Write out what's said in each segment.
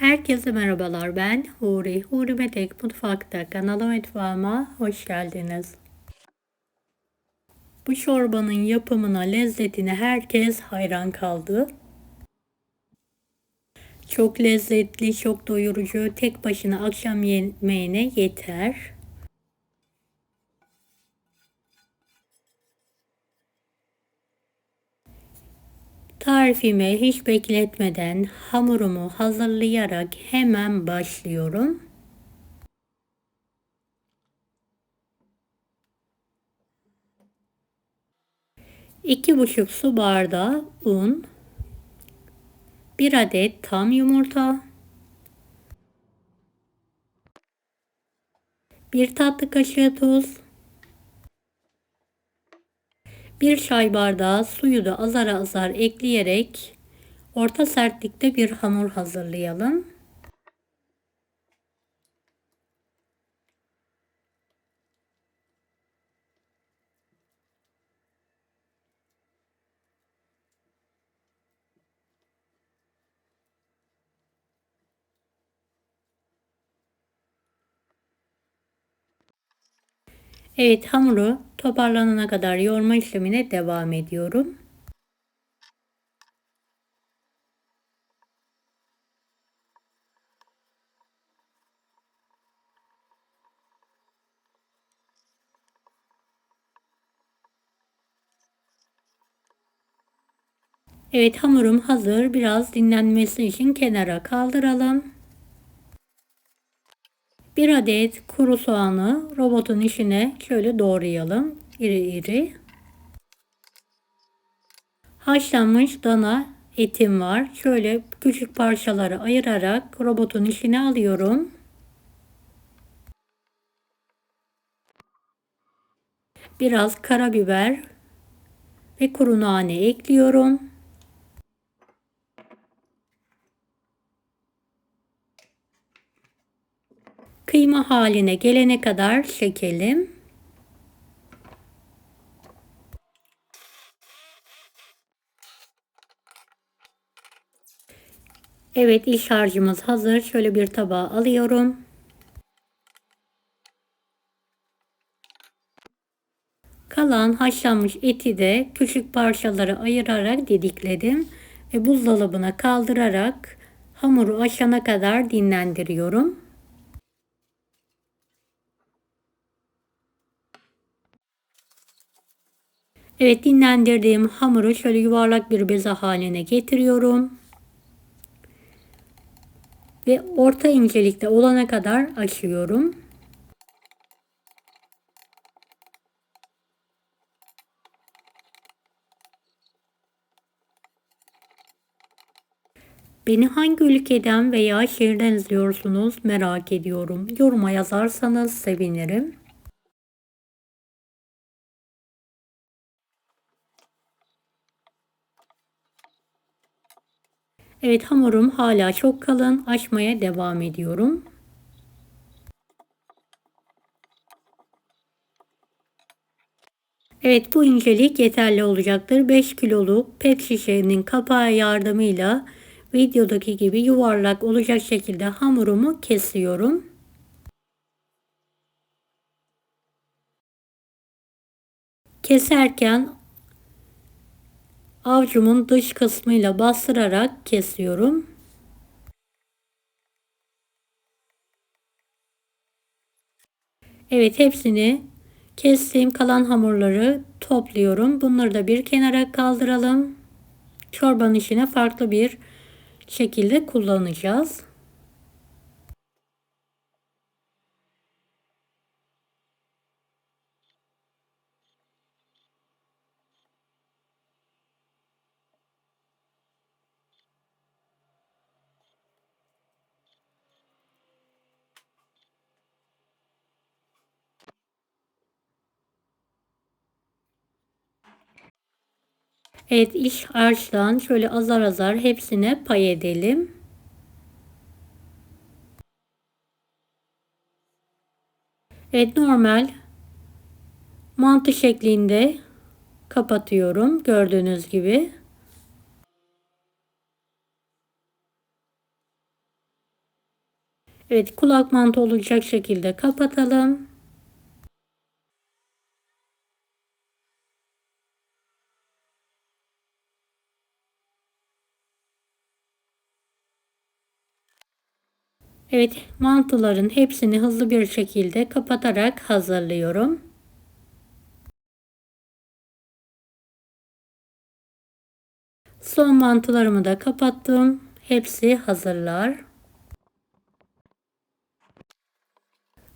Herkese merhabalar ben Huri. Huri Metek Mutfak'ta kanala mutfağıma hoş geldiniz. Bu çorbanın yapımına lezzetine herkes hayran kaldı. Çok lezzetli, çok doyurucu, tek başına akşam yemeğine yeter. Tarifimi hiç bekletmeden hamurumu hazırlayarak hemen başlıyorum. İki buçuk su bardağı un, bir adet tam yumurta, bir tatlı kaşığı tuz, bir çay bardağı suyu da azar azar ekleyerek orta sertlikte bir hamur hazırlayalım. Evet hamuru toparlanana kadar yoğurma işlemine devam ediyorum. Evet hamurum hazır. Biraz dinlenmesi için kenara kaldıralım. Bir adet kuru soğanı robotun içine şöyle doğrayalım. iri iri. Haşlanmış dana etim var. Şöyle küçük parçalara ayırarak robotun içine alıyorum. Biraz karabiber ve kuru nane ekliyorum. Kıyma haline gelene kadar çekelim. Evet iç harcımız hazır. Şöyle bir tabağa alıyorum. Kalan haşlanmış eti de küçük parçalara ayırarak didikledim ve buzdolabına kaldırarak hamuru aşana kadar dinlendiriyorum. Evet dinlendirdiğim hamuru şöyle yuvarlak bir beze haline getiriyorum. Ve orta incelikte olana kadar açıyorum. Beni hangi ülkeden veya şehirden izliyorsunuz merak ediyorum. Yoruma yazarsanız sevinirim. Evet hamurum hala çok kalın. Açmaya devam ediyorum. Evet bu incelik yeterli olacaktır. 5 kiloluk pet şişenin kapağı yardımıyla videodaki gibi yuvarlak olacak şekilde hamurumu kesiyorum. Keserken Avcumun dış kısmıyla bastırarak kesiyorum. Evet hepsini kestiğim kalan hamurları topluyorum. Bunları da bir kenara kaldıralım. Çorbanın içine farklı bir şekilde kullanacağız. Evet iç harçtan şöyle azar azar hepsine pay edelim. Evet normal mantı şeklinde kapatıyorum gördüğünüz gibi. Evet kulak mantı olacak şekilde kapatalım. Evet mantıların hepsini hızlı bir şekilde kapatarak hazırlıyorum. Son mantılarımı da kapattım. Hepsi hazırlar.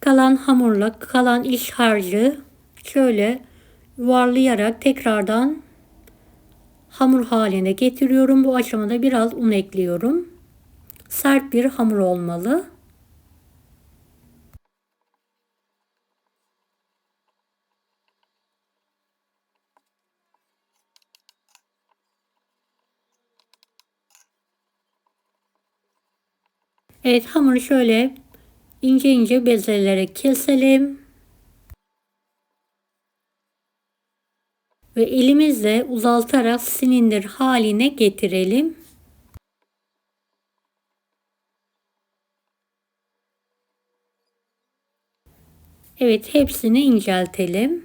Kalan hamurla kalan iç harcı şöyle yuvarlayarak tekrardan hamur haline getiriyorum. Bu aşamada biraz un ekliyorum. Sert bir hamur olmalı. Evet hamuru şöyle ince ince bezelerek keselim. Ve elimizle uzaltarak silindir haline getirelim. Evet hepsini inceltelim.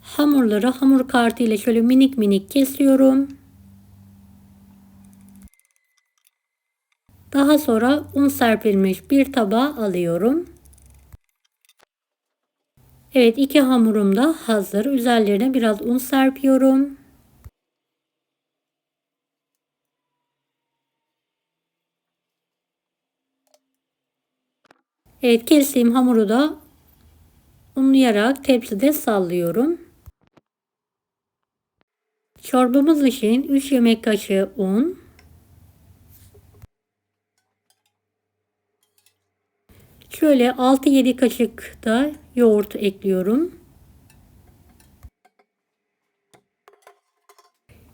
Hamurları hamur kartı ile şöyle minik minik kesiyorum. Daha sonra un serpilmiş bir tabağa alıyorum. Evet iki hamurum da hazır. Üzerlerine biraz un serpiyorum. Evet kestiğim hamuru da unlayarak tepside sallıyorum. Çorbamız için 3 yemek kaşığı un, Şöyle 6-7 kaşık da yoğurt ekliyorum.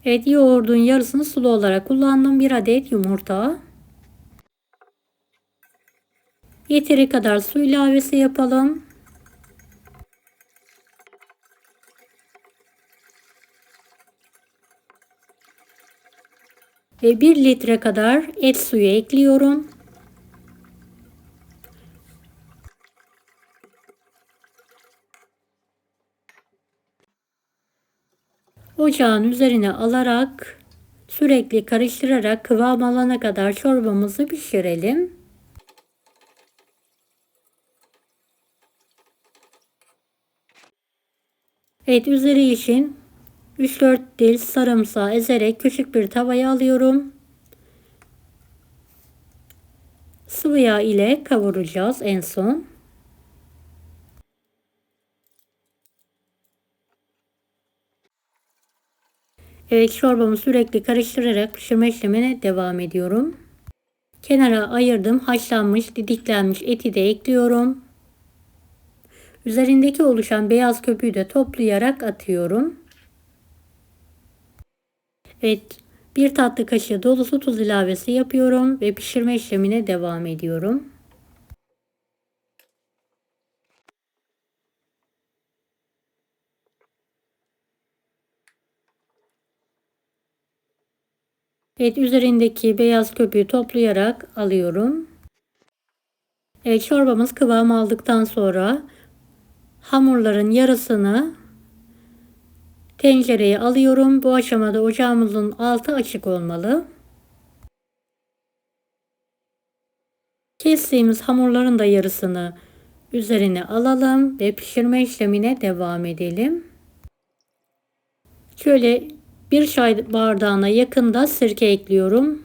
Evet yoğurdun yarısını sulu olarak kullandım. Bir adet yumurta. Yeteri kadar su ilavesi yapalım. Ve 1 litre kadar et suyu ekliyorum. Ocağın üzerine alarak sürekli karıştırarak kıvam alana kadar çorbamızı pişirelim. Evet üzeri için 3-4 dil sarımsağı ezerek küçük bir tavaya alıyorum. Sıvı yağ ile kavuracağız en son. Evet çorbamı sürekli karıştırarak pişirme işlemine devam ediyorum. Kenara ayırdım haşlanmış didiklenmiş eti de ekliyorum. Üzerindeki oluşan beyaz köpüğü de toplayarak atıyorum. Evet bir tatlı kaşığı dolusu tuz ilavesi yapıyorum ve pişirme işlemine devam ediyorum. Evet üzerindeki beyaz köpüğü toplayarak alıyorum. Evet çorbamız kıvam aldıktan sonra hamurların yarısını tencereye alıyorum. Bu aşamada ocağımızın altı açık olmalı. Kestiğimiz hamurların da yarısını üzerine alalım ve pişirme işlemine devam edelim. Şöyle bir çay bardağına yakında sirke ekliyorum.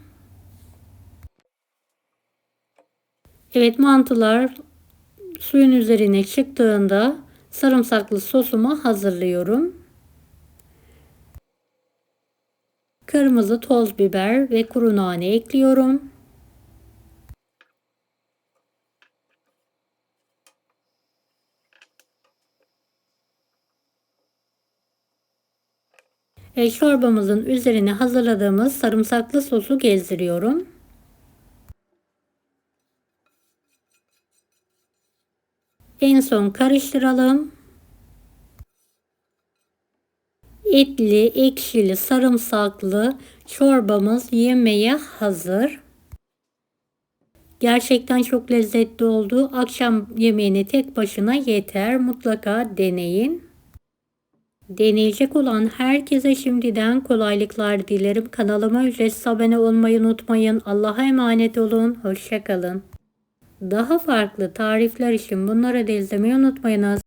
Evet mantılar suyun üzerine çıktığında sarımsaklı sosumu hazırlıyorum. Kırmızı toz biber ve kuru nane ekliyorum. E, çorbamızın üzerine hazırladığımız sarımsaklı sosu gezdiriyorum. En son karıştıralım. Etli, ekşili, sarımsaklı, Çorbamız yemeğe hazır. Gerçekten çok lezzetli oldu. Akşam yemeğine tek başına yeter. Mutlaka deneyin. Deneyecek olan herkese şimdiden kolaylıklar dilerim. Kanalıma ücretsiz abone olmayı unutmayın. Allah'a emanet olun. Hoşçakalın. Daha farklı tarifler için bunları da izlemeyi unutmayınız.